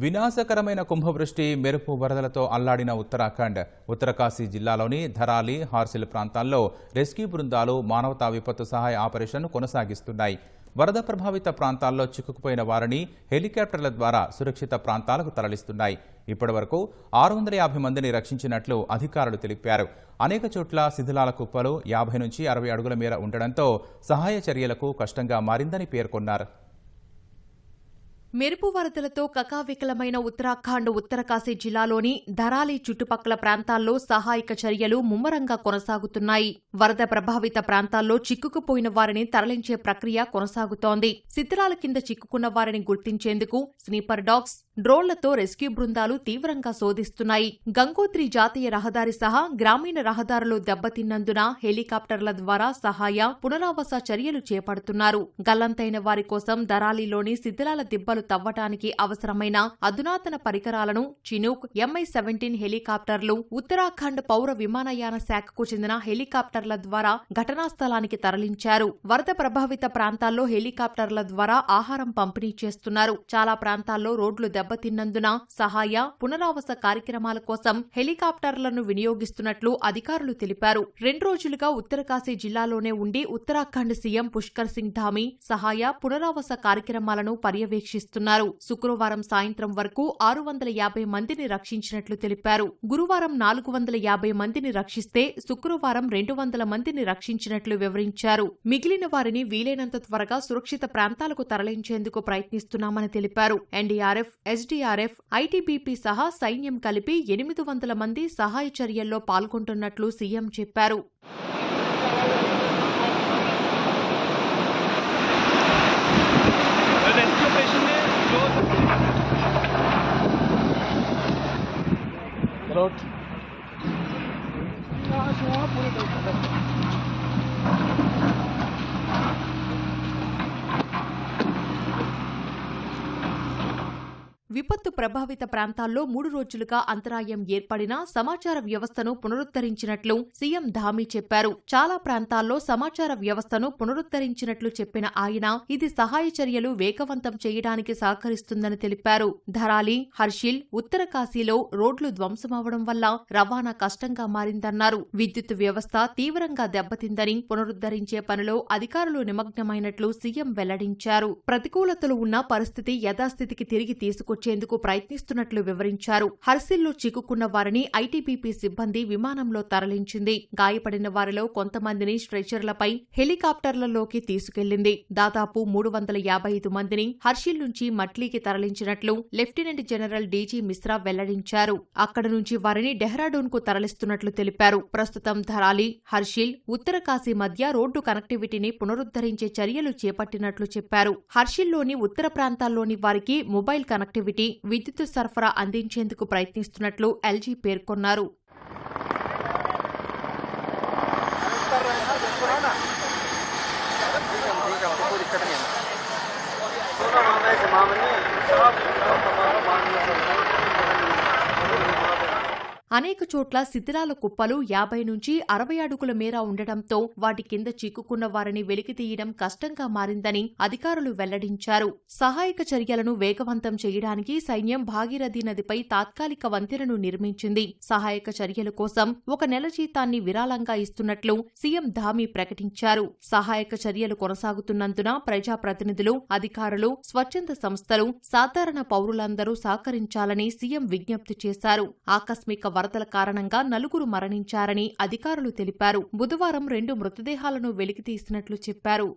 వినాశకరమైన కుంభవృష్టి మెరుపు వరదలతో అల్లాడిన ఉత్తరాఖండ్ ఉత్తరకాశీ జిల్లాలోని ధరాలి హార్సిల్ ప్రాంతాల్లో రెస్క్యూ బృందాలు మానవతా విపత్తు సహాయ ఆపరేషన్ కొనసాగిస్తున్నాయి. వరద ప్రభావిత ప్రాంతాల్లో చిక్కుకుపోయిన వారిని హెలికాప్టర్ల ద్వారా సురక్షిత ప్రాంతాలకు తరలిస్తున్నాయి. ఇప్పటివరకు ఆరు వందల యాభై మందిని రక్షించినట్లు అధికారులు తెలిపారు. అనేక చోట్ల శిథిలాల కుప్పలు యాభై నుంచి అరవై అడుగుల మేర ఉండడంతో సహాయ చర్యలకు కష్టంగా మారిందని పేర్కొన్నారు. మెరుపు వరదలతో కకావికలమైన ఉత్తరాఖండ్ ఉత్తరకాశీ జిల్లాలోని ధరాలి చుట్టుపక్కల ప్రాంతాల్లో సహాయక చర్యలు ముమ్మరంగా కొనసాగుతున్నాయి. వరద ప్రభావిత ప్రాంతాల్లో చిక్కుకుపోయిన వారిని తరలించే ప్రక్రియ కొనసాగుతోంది. శిథిలాల కింద చిక్కుకున్న వారిని గుర్తించేందుకు స్నీపర్ డాగ్స్ డ్రోన్లతో రెస్క్యూ బృందాలు తీవ్రంగా శోధిస్తున్నాయి. గంగోత్రి జాతీయ రహదారి సహా గ్రామీణ రహదారులు దెబ్బతిన్నందున హెలికాప్టర్ల ద్వారా సహాయ పునరావాస చర్యలు చేపడుతున్నారు. గల్లంతైన వారి కోసం దరాలిలోని శిథిలాల దిబ్బలు తవ్వటానికి అవసరమైన అధునాతన పరికరాలను చినూక్ ఎంఐ సెవెంటీన్ హెలికాప్టర్లు ఉత్తరాఖండ్ పౌర విమానయాన శాఖకు చెందిన హెలికాప్టర్ల ద్వారా ఘటనా స్థలానికి తరలించారు. వరద ప్రభావిత ప్రాంతాల్లో హెలికాప్టర్ల ద్వారా ఆహారం పంపిణీ చేస్తున్నారు. చాలా ప్రాంతాల్లో రోడ్లు దెబ్బతిన్నందున సహాయ పునరావాస కార్యక్రమాల కోసం హెలికాప్టర్లను వినియోగిస్తున్నట్లు అధికారులు తెలిపారు. రెండు రోజులుగా ఉత్తరకాశీ జిల్లాలోనే ఉండి ఉత్తరాఖండ్ సీఎం పుష్కర్ సింగ్ ధామి సహాయ పునరావాస కార్యక్రమాలను పర్యవేక్షిస్తున్నారు. శుక్రవారం సాయంత్రం వరకు ఆరు వందల యాభై మందిని రక్షించినట్లు తెలిపారు. గురువారం నాలుగు వందల యాభై మందిని రక్షిస్తే శుక్రవారం రెండు వందల మందిని రక్షించినట్లు వివరించారు. మిగిలిన వారిని వీలైనంత త్వరగా సురక్షిత ప్రాంతాలకు తరలించేందుకు ప్రయత్నిస్తున్నామని తెలిపారు. ఎన్డీఆర్ఎఫ్ ఎస్డీఆర్ఎఫ్ ఐటీబీపీ సహా సైన్యం కలిపి ఎనిమిది వందల మంది సహాయ చర్యల్లో పాల్గొంటున్నట్లు సీఎం చెప్పారు. విపత్తు ప్రభావిత ప్రాంతాల్లో మూడు రోజులుగా అంతరాయం ఏర్పడినా సమాచార వ్యవస్థను పునరుద్ధరించినట్లు సీఎం ధామీ చెప్పారు. చాలా ప్రాంతాల్లో సమాచార వ్యవస్థను పునరుద్ధరించినట్లు చెప్పిన ఆయన ఇది సహాయ చర్యలు వేగవంతం చేయడానికి సహకరిస్తుందని తెలిపారు. ధరాలి హర్షిల్ ఉత్తర కాశీలో రోడ్లు ధ్వంసమవడం వల్ల రవాణా కష్టంగా మారిందన్నారు. విద్యుత్ వ్యవస్థ తీవ్రంగా దెబ్బతిందని పునరుద్ధరించే పనిలో అధికారులు నిమగ్నమైనట్లు సీఎం వెల్లడించారు. ప్రతికూలతలు ఉన్న పరిస్థితి యథాస్థితికి తిరిగి తీసుకొచ్చేందుకు ప్రయత్నిస్తున్నట్లు వివరించారు. హర్సిల్లో చిక్కుకున్న వారిని ఐటీబీపీ సిబ్బంది విమానంలో తరలించింది. గాయపడిన వారిలో కొంతమందిని స్ట్రెచర్లపై హెలికాప్టర్లలోకి తీసుకెళ్ళింది. దాదాపు మూడు వందల యాభై ఐదు మందిని హర్షిల్ నుంచి మట్లీకి తరలించినట్లు లెఫ్టినెంట్ జనరల్ డీజీ మిశ్రా వెల్లడించారు. అక్కడ నుంచి వారిని డెహ్రాడూన్కు తరలిస్తున్నట్లు తెలిపారు. ప్రస్తుతం ధరాలి హర్షిల్ ఉత్తరకాశీ మధ్య రోడ్డు కనెక్టివిటీని పునరుద్ధరించే చర్యలు చేపట్టినట్లు చెప్పారు. హర్షిల్లోని ఉత్తర ప్రాంతాల్లోని వారికి మొబైల్ కనెక్టివిటీ విద్యుత్ సరఫరా అందించేందుకు ప్రయత్నిస్తున్నట్లు ఎల్జీ పేర్కొన్నారు. మామని అనేక చోట్ల శిథిలాల కుప్పలు యాభై నుంచి అరవై అడుగుల మేర ఉండటంతో వాటి కింద చిక్కుకున్న వారిని వెలికితీయడం కష్టంగా మారిందని అధికారులు వెల్లడించారు. సహాయక చర్యలను వేగవంతం చేయడానికి సైన్యం భాగీరథి నదిపై తాత్కాలిక వంతెనను నిర్మించింది. సహాయక చర్యల కోసం ఒక నెల జీతాన్ని విరాళంగా ఇస్తున్నట్లు సీఎం ధామి ప్రకటించారు. సహాయక చర్యలు కొనసాగుతున్నందున ప్రజాప్రతినిధులు అధికారులు స్వచ్ఛంద సంస్థలు సాధారణ పౌరులందరూ సహకరించాలని సీఎం విజ్ఞప్తి చేశారు. ఆకస్మిక వరదల కారణంగా నలుగురు మరణించారని అధికారులు తెలిపారు. బుధవారం రెండు మృతదేహాలను వెలికితీసినట్లు చెప్పారు.